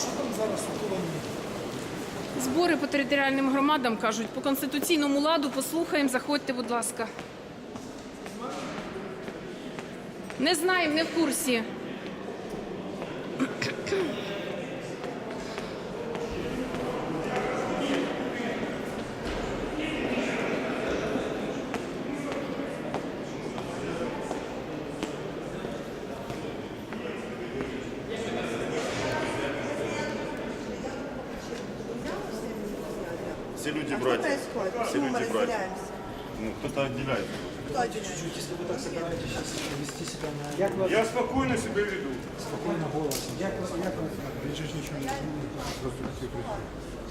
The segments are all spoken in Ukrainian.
що там зараз у колонії? Збори по територіальним громадам кажуть, по конституційному ладу послухаємо, заходьте, будь ласка. Не знаємо, не в курсі. Все люди А что братья. происходит? Все Почему мы люди братья. разделяемся? Ну, кто-то отделяет. Кто отделяет? Чуть-чуть, если вы так собираетесь сейчас вести себя на... Як вас Я спокойно себя веду. спокійно голосом? Як вас, як вас? Він же ж нічого не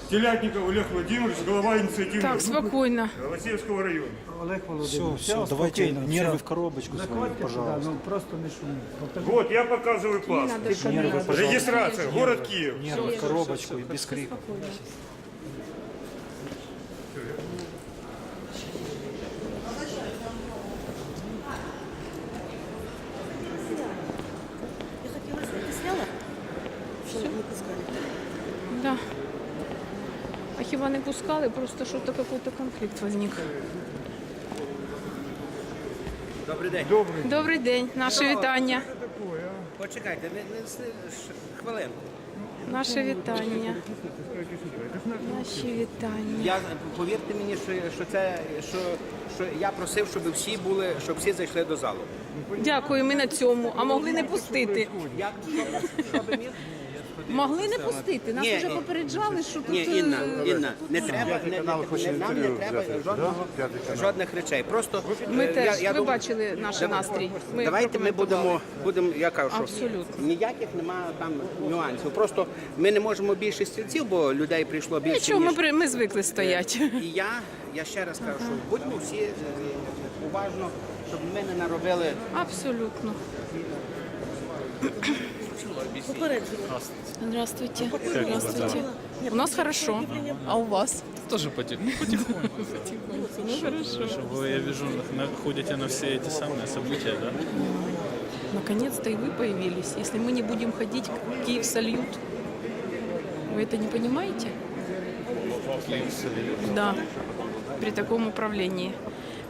Телятников Олег Владимирович, глава инициативной Так, группы спокійно. Голосеевского района. Олег Володимирович, Все, все, давайте спокійно, нервы все. в коробочку свою, Заходьте сюди, пожалуйста. ну просто не шуміть. Покажіть. Вот, я показываю паспорт. Надо шуміти. Регистрация, город Киев. Нервы в коробочку и без крика. Да. А хіба не пускали, просто що-то какой-то конфлікт возник. Добрий день. Добрий день, наше вітання. Почекайте, не, не, хвилинку. Наше вітання. Наші вітання. Я повірте мені, що, що це що, що я просив, щоб всі були, щоб всі зайшли до залу. Дякую, ми на цьому. А могли не пустити. Як що би міг? Могли не пустити. Нас Ні, вже ні. попереджали, що тут. Ні, Інна, е, Інна, не треба, не, не, не, нам не треба жодного, жодних речей. Просто Ми е, теж, я ви думаю- бачили наш настрій. Ми Давайте ми будемо, будемо, я кажу, що Абсолютно. ніяких немає там нюансів. Просто ми не можемо більше стільців, бо людей прийшло більше. Нічого, ми, ніж- при- ми звикли стояти. І я, я ще раз кажу, що будьмо всі е, уважно, щоб ми не наробили. Абсолютно. Здравствуйте. Здравствуйте. У нас хорошо. А у вас? Тоже потихоньку. Потихоньку. Ну хорошо. Вы, я вижу, ходите на все эти самые события, да? Наконец-то и вы появились. Если мы не будем ходить, Киев сольют. Вы это не понимаете? Да, при таком управлении.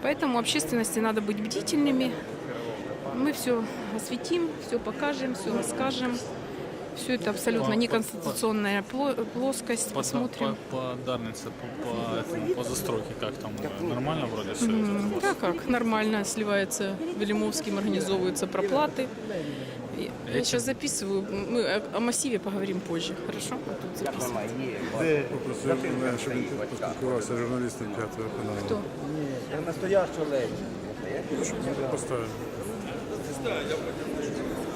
Поэтому общественности надо быть бдительными. Мы все осветим, все покажем, все расскажем. Все это абсолютно неконституционная пло- плоскость. По, Посмотрим. по, по Дарнице, по, по, этому, по застройке, как там? Нормально вроде все это? Да как, нормально сливается Велимовским, организовываются проплаты. И Я сейчас записываю, мы о- о массиве поговорим позже, хорошо? А тут записываю. Попросив мене, щоб він поспілкувався з журналістом п'ятого каналу. Хто? Щоб 对，要不就可以。